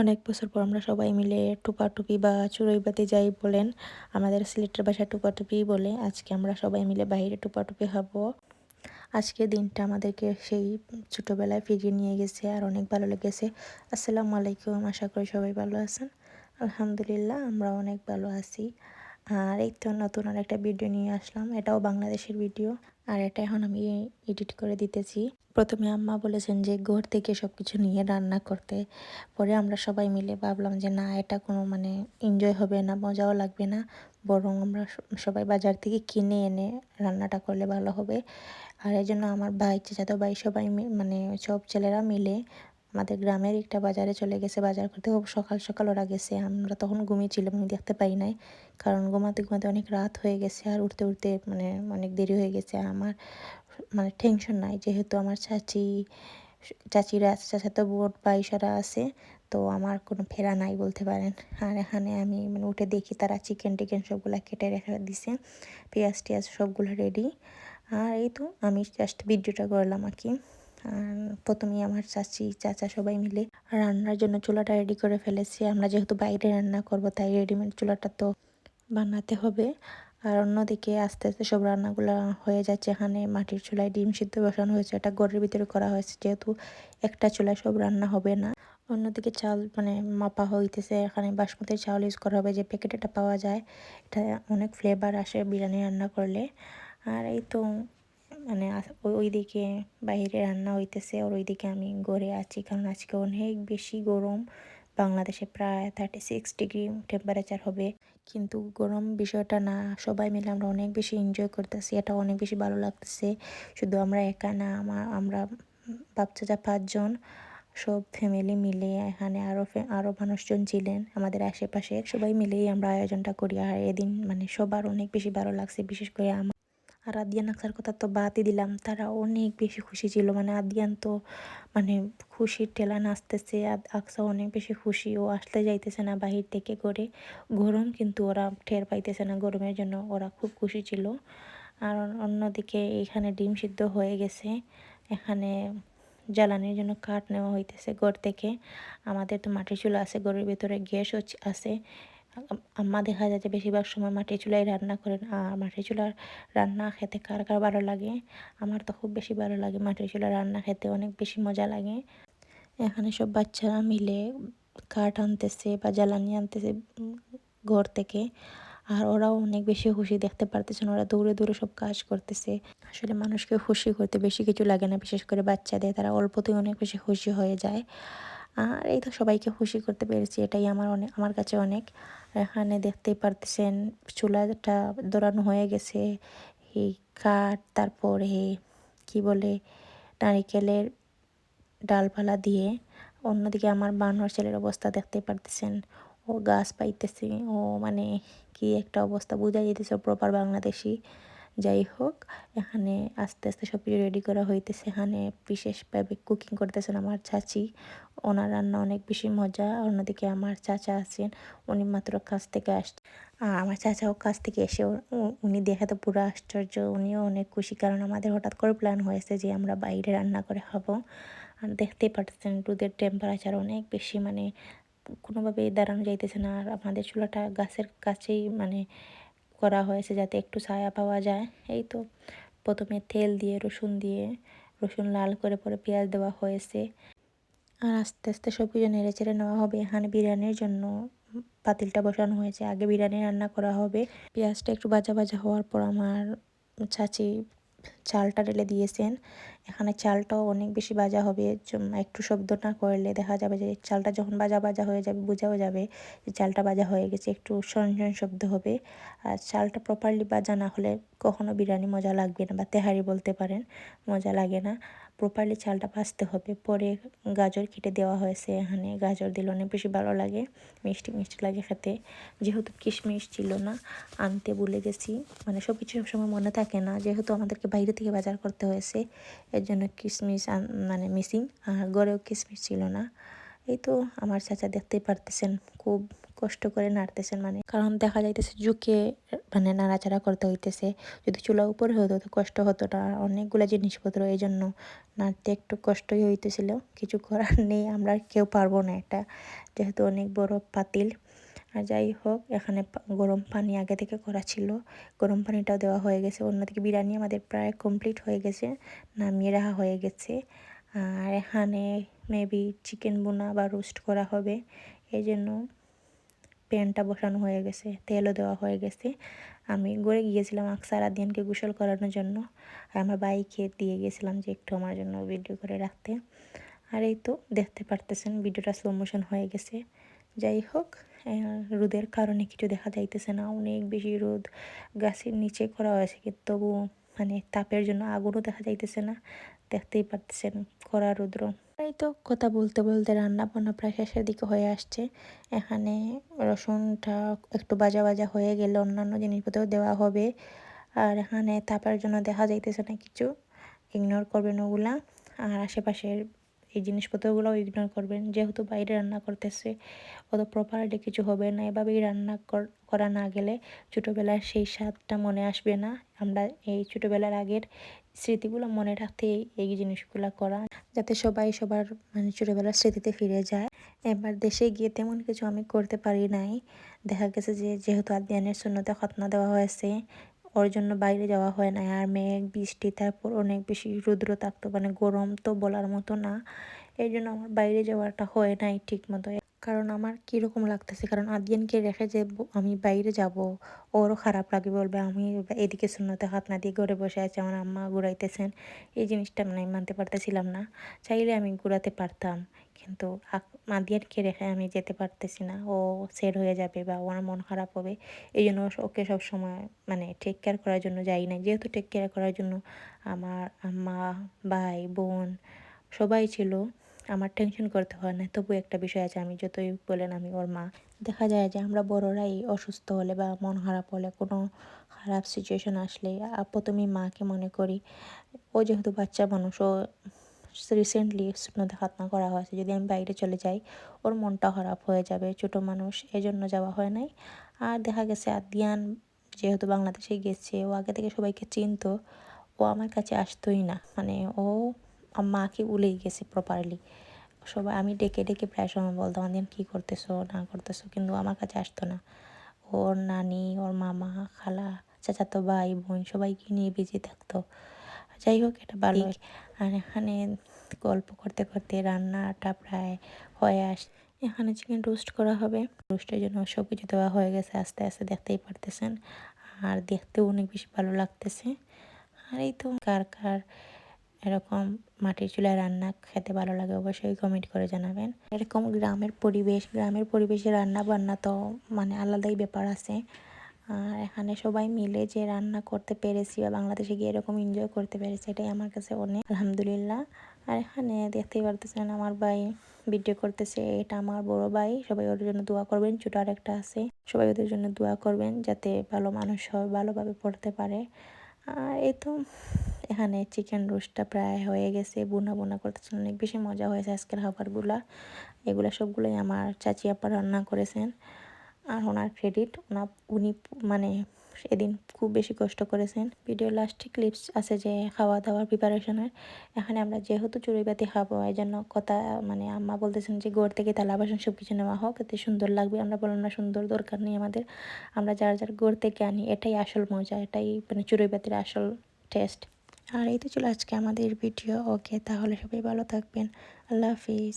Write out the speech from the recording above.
অনেক বছর পর আমরা সবাই মিলে টুপাটুপি বা চুরই বাতি যাই বলেন, আমাদের সিলেটের বাসায় টুপাটুপি বলে, আজকে আমরা সবাই মিলে বাইরে টুপাটুপি হব আজকে দিনটা আমাদেরকে সেই ছোটোবেলায় ফিরিয়ে নিয়ে গেছে আর অনেক ভালো লেগেছে। আসসালামু আলাইকুম, আশা করি সবাই ভালো আছেন। আলহামদুলিল্লাহ আমরা অনেক ভালো আছি। আর এই তো নতুন আর একটা ভিডিও নিয়ে আসলাম। এটাও বাংলাদেশের ভিডিও আর এটা এখন আমি এডিট করে দিতেছি। প্রথমে আম্মা বলেছেন যে ঘর থেকে সব কিছু নিয়ে রান্না করতে। পরে আমরা সবাই মিলে ভাবলাম যে না, এটা কোনো মানে এনজয় হবে না, মজাও লাগবে না। বরং আমরা সবাই বাজার থেকে কিনে এনে রান্নাটা করলে ভালো হবে। আর এই জন্য আমার ভাই, চাচাতো ভাই সবাই মানে সব ছেলেরা মিলে আমাদের গ্রামের একটা বাজারে চলে গেছে, বাজার করতে। খুব সকাল সকাল ওরা গেছে। আমরা তখন ঘুমিয়েছিলাম, আমি দেখতে পাই নাই। কারণ ঘুমাতে ঘুমাতে অনেক রাত হয়ে গেছে আর উঠতে উঠতে মানে অনেক দেরি হয়ে গেছে। আমার মানে টেনশন নাই। যেহেতু আমার চাচি, চাচিরা আছে চাচা তো বোট বাইশারা আছে, তো আমার কোনো ফেরা নাই বলতে পারেন। আর এখানে আমি মানে উঠে দেখি তারা চিকেন টিকেন সবগুলো কেটে রেখে দিছে। পেঁয়াজ টিয়াজ সবগুলো রেডি আর এই তো আমি জাস্ট ভিডিওটা করলাম আর কি। প্রথমেই আমার চাচি, চাচা সবাই মিলে রান্নার জন্য চুলাটা রেডি করে ফেলেছি। আমরা যেহেতু বাইরে রান্না করব, তাই রেডিমেড চুলাটা তো বানাতে হবে। আর অন্যদিকে আস্তে আস্তে সব রান্নাগুলো হয়ে যাচ্ছে। এখানে মাটির চুলায় ডিম সিদ্ধ বসানো হয়েছে, এটা গড়ের ভিতরে করা হয়েছে, যেহেতু একটা চুলায় সব রান্না হবে না। অন্যদিকে চাল মানে মাপা হইতেছে, এখানে বাসমতির চাউল ইউজ করা হবে, যে প্যাকেটটা পাওয়া যায়। এটা অনেক ফ্লেভার আসে বিরিয়ানি রান্না করলে। আর এই তো মানে ওইদিকে বাইরে রান্না হইতেছে, আর ওইদিকে আমি গড়ে আছি। কারণ আজকে অনেক বেশি গরম। বাংলাদেশে প্রায় থার্টি সিক্স ডিগ্রি টেম্পারেচার হবে। কিন্তু গরম বিষয়টা না, সবাই মিলে আমরা অনেক বেশি এনজয় করতেছি। এটা অনেক বেশি ভালো লাগতেছে। শুধু আমরা একা না আমার আমরা বাচ্চা পাঁচজন, সব ফ্যামিলি মিলে এখানে আরও আরও মানুষজন ছিলেন আমাদের আশেপাশে। সবাই মিলেই আমরা আয়োজনটা করি। আর এদিন মানে সবার অনেক বেশি ভালো লাগছে। বিশেষ করে আমার আর আদিয়ান আকসার কথা তো বাদই দিলাম। তারা অনেক বেশি খুশি ছিল। মানে আদিয়ান তো মানে খুশির টেলা নাচতেছে। আকসা অনেক বেশি খুশি। ও আসতে যাইতেছে না বাহির থেকে করে গরম কিন্তু ওরা ঠের পাইতেছে না গরমের জন্য। ওরা খুব খুশি ছিল। আর অন্যদিকে এখানে ডিম সিদ্ধ হয়ে গেছে। এখানে জ্বালানির জন্য কাঠ নেওয়া হইতেছে ঘর থেকে। আমাদের তো মাটির চুলা আছে। ঘরের ভিতরে গ্যাস আছে। আম্মা দেখা যায় যে বেশিরভাগ সময় মাটির চুলাই রান্না করেন আর মাটির চুলার রান্না খেতে কার কার ভালো লাগে? আমার তো খুব বেশি ভালো লাগে মাটির চুলার রান্না খেতে, অনেক বেশি মজা লাগে। এখানে সব বাচ্চারা মিলে কাঠ আনতেছে বা জ্বালানি আনতেছে ঘর থেকে। আর ওরাও অনেক বেশি খুশি দেখতে পারতেছেন ওরা দৌড়ে দৌড়ে সব কাজ করতেছে। আসলে মানুষকে খুশি করতে বেশি কিছু লাগে না, বিশেষ করে বাচ্চাদের। তারা অল্পতেই অনেক বেশি খুশি হয়ে যায়। আর এই তো সবাইকে খুশি করতে পেরেছি, এটাই আমার অনেক আমার কাছে অনেক। এখানে দেখতেই পারতেছেন, চুলাটা দৌড়ানো হয়ে গেছে, এই কাঠ, তারপরে কি বলে, নারিকেলের ডালপালা দিয়ে। অন্যদিকে আমার বানর ছেলের অবস্থা দেখতে পারতেছেন, ও গাছ পাইতেছে, ও মানে কি একটা অবস্থা বোঝা যেতেছে প্রপার বাংলাদেশি। যাই হোক এখানে আস্তে আস্তে সব কিছু রেডি করা হইতেছে। এখানে বিশেষভাবে কুকিং করতেছেন আমার চাচি। ওনার রান্না অনেক বেশি মজা। অন্যদিকে আমার চাচা আছেন, উনি মাত্র কাছ থেকে আসছে আর আমার চাচাও কাছ থেকে এসে উনি দেখে তো পুরো আশ্চর্য। উনিও অনেক খুশি কারণ আমাদের হঠাৎ করে প্ল্যান হয়েছে যে আমরা বাইরে রান্না করে খাব। আর দেখতেই পাচ্ছেন দুধের টেম্পারেচার অনেক বেশি। মানে কোনোভাবেই দাঁড়ানো যাইতেছে না। আর আমাদের চুলাটা গাছের কাছেই মানে করা হয়েছে যাতে একটু ছায়া পাওয়া যায়। এই তো প্রথমে তেল দিয়ে, রসুন দিয়ে, রসুন লাল করে পরে পেঁয়াজ দেওয়া হয়েছে। আর আস্তে আস্তে সব কিছু নেড়ে চেড়ে নেওয়া হবে। এখানে বিরিয়ানির জন্য পাতিলটা বসানো হয়েছে। আগে বিরিয়ানি রান্না করা হবে। পেঁয়াজটা একটু ভাজা ভাজা হওয়ার পর আমার চাচি চালটা ঢেলে দিয়েছেন। এখানে চালটাও অনেক বেশি বাজা হবে। একটু শব্দ না করলে দেখা যাবে যে চালটা যখন বাজা বাজা হয়ে যাবে, বোঝাও যাবে যে চালটা বাজা হয়ে গেছে, একটু সঞ্জন শব্দ হবে। আর চালটা প্রপারলি বাজা না হলে কখনো বিরিয়ানি মজা লাগবে না, বা তেহারি বলতে পারেন, মজা লাগে না। প্রপারলি চালটা ভাজতে হবে। পরে গাজর কেটে দেওয়া হয়েছে এখানে। গাজর দিলে অনেক বেশি ভালো লাগে। মিষ্টি মিষ্টি লাগে খেতে। যেহেতু কিশমিশ ছিল না, আনতে ভুলে গেছি। মানে সব কিছু সবসময় মনে থাকে না। যেহেতু আমাদেরকে বাইরে থেকে বাজার করতে হয়েছে, এর জন্য কিশমিশ মানে মিসিং। আর গড়েও কিশমিশ ছিল না। এই তো আমার চাচা দেখতেই পারতেছেন। খুব কষ্ট করে নাড়তেছেন মানে। কারণ দেখা যাইতেছে ঝুঁকে মানে নাড়াচাড়া করতে হইতেছে। যদি চুলা উপরে হতো তো কষ্ট হতো না অনেকগুলো জিনিসপত্র এই জন্য নাড়তে একটু কষ্টই হইতেছিল। কিছু করার নেই, আমরা কেউ পারব না এটা। যেহেতু অনেক বড় পাতিল। আর যাই হোক, এখানে গরম পানি আগে থেকে করা ছিল। গরম পানিটাও দেওয়া হয়ে গেছে। অন্যদিকে বিরিয়ানি আমাদের প্রায় কমপ্লিট হয়ে গেছে, নামিয়ে রাখা হয়ে গেছে। আর এখানে মেবি চিকেন বোনা বা রোস্ট করা হবে। এই জন্য প্যানটা বসানো হয়ে গেছে, তেলও দেওয়া হয়ে গেছে। আমি গড়ে গিয়েছিলাম আকসার আদিয়ানকে গোসল করানোর জন্য। আর আমার বাইকে দিয়ে গিয়েছিলাম যে একটু আমার জন্য ভিডিও করে রাখতে। আর এই তো দেখতে পারতেছেন ভিডিওটা স্লো মোশন হয়ে গেছে। যাই হোক রোদের কারণে কিছু দেখা যাইতেছে না। অনেক বেশি রোদ। গাছের নিচে করা হয়েছে কিন্তু তবু মানে তাপের জন্য আগুনও দেখা যাইতেছে না, দেখতেই পাচ্ছেন কড়া রুদ্র। এই তো কথা বলতে বলতে রান্না বান্না প্রায় শেষের দিকে হয়ে আসছে। এখানে রসুনটা একটু বাজা বাজা হয়ে গেলে অন্যান্য জিনিসপত্র দেওয়া হবে। আর এখানে তাপের জন্য দেখা যাইতেছে না কিছু। ইগনোর করবেন ওগুলা। আর আশেপাশের এই জিনিসপত্রগুলোও ইগনোর করবেন। যেহেতু বাইরে রান্না করতেছে, অত প্রপারলি কিছু হবে না। এভাবেই রান্না করা না গেলে ছোটোবেলার সেই স্বাদটা মনে আসবে না। আমরা এই ছোটোবেলার আগের স্মৃতিগুলো মনে রাখতে এই জিনিসগুলো করা, যাতে সবাই সবার মানে ছোটোবেলার স্মৃতিতে ফিরে যায়। এবার দেশে গিয়ে তেমন কিছু আমি করতে পারি নাই। দেখা গেছে যে, যেহেতু আদিয়ানের শূন্যতে খতনা দেওয়া হয়েছে ওর জন্য বাইরে যাওয়া হয় না আর মেঘ, বৃষ্টি, তারপর অনেক বেশি রুদ্র থাকতো। মানে গরম তো বলার মতো না। এই জন্য আমার বাইরে যাওয়াটা হয় নাই ঠিক মতো কারণ আমার কীরকম লাগতেছে? কারণ আদিয়ানকে রেখে যে আমি বাইরে যাব, ওরও খারাপ লাগে বলবে, আমি এদিকে শূন্যতে হাত না দিয়ে ঘরে বসে আছে, আমার আম্মা ঘুরাইতেছেন। এই জিনিসটা মানে মানতে পারতেছিলাম না। চাইলে আমি ঘুরাতে পারতাম, কিন্তু আদিয়ানকে রেখে আমি যেতে পারতেছি না। ও সেট হয়ে যাবে বা ওর মন খারাপ হবে, এই জন্য ওকে সব সময় মানে টেক কেয়ার করার জন্য যাই না যেহেতু টেক কেয়ার করার জন্য আমার আম্মা, ভাই, বোন সবাই ছিল আমার টেনশন করতে হয় না। তবু একটা বিষয় আছে, আমি যতই বলেন আমি ওর মা। দেখা যায় যে আমরা বড়রাই অসুস্থ হলে বা মন খারাপ হলে, কোনো খারাপ সিচুয়েশন আসলে প্রথমে মাকে মনে করি, ও যেহেতু বাচ্চা মানুষ, ও রিসেন্টলি স্বপ্নতে খাতনা করা হয়েছে। যদি আমি বাইরে চলে যাই, ওর মনটা খারাপ হয়ে যাবে, ছোট মানুষ, এজন্য যাওয়া হয় নাই। আর দেখা গেছে আদিয়ান যেহেতু বাংলাদেশে গেছে, ও আগে থেকে সবাইকে চিনতো, ও আমার কাছে আসতোই না। মানে ও মাকে উলেই গেছে প্রপারলি সবাই আমি ডেকে ডেকে প্রায় সময় বলতাম আদিয়ান কী করতেছো? না করতেছো? কিন্তু আমার কাছে আসতো না। ওর নানি ওর মামা খালা চাচাতো ভাই বোন সবাইকে নিয়ে বেঁচে থাকতো। যাই হোক এটা ভালো। আর এখানে গল্প করতে করতে রান্নাটা প্রায় হয়ে আস এখানে চিকেন রোস্ট করা হবে। রোস্টের জন্য সব কিছু দেওয়া হয়ে গেছে আস্তে আস্তে দেখতেই পারতেছেন। আর দেখতেও অনেক বেশি ভালো লাগতেছে। আর এই তো কার কার এরকম মাটির চুলায় রান্না খেতে ভালো লাগে, অবশ্যই কমেন্ট করে জানাবেন। এরকম গ্রামের পরিবেশ, গ্রামের পরিবেশে রান্না বান্না তো মানে আলাদাই ব্যাপার আছে। আর এখানে সবাই মিলে যে রান্না করতে পেরেছি বা বাংলাদেশে গিয়ে এরকম এনজয় করতে পেরেছি, এটাই আমার কাছে অনেক, আলহামদুলিল্লাহ। আর এখানে দেখতেই পারতেছেন আমার ভাই ভিডিও করতেছে, এটা আমার বড় ভাই, সবাই ওদের জন্য দোয়া করবেন ছোটো আরেকটা আছে, সবাই ওদের জন্য দোয়া করবেন যাতে ভালো মানুষ হয়, ভালোভাবে পড়তে পারে। আর এই তো এখানে চিকেন রোস্টটা প্রায় হয়ে গেছে, বোনা বোনা করতেছেন, অনেক বেশি মজা হয়েছে আজকের খাবারগুলা। এগুলো সবগুলোই আমার চাচি আপা রান্না করেছেন। আর ওনার ক্রেডিট ওনা, উনি মানে এদিন খুব বেশি কষ্ট করেছেন। ভিডিও লাস্টে ক্লিপস আছে যে খাওয়া দাওয়ার প্রিপারেশনের এখানে আমরা যেহেতু চুড়িবাতি খাব এই জন্য কথা মানে আম্মা বলতেছেন যে গোড় থেকে তালা বাসন সব কিছু নেওয়া হোক, এতে সুন্দর লাগবে। আমরা বললাম, না, সুন্দর দরকার নেই আমাদের। আমরা যার যার গোড় থেকে আনি, এটাই আসল মজা, এটাই মানে চুড়িবাতির আসল টেস্ট আর এই তো ছিল আজকে আমাদের ভিডিও ওকে তাহলে সবাই ভালো থাকবেন আল্লাহ হাফিজ।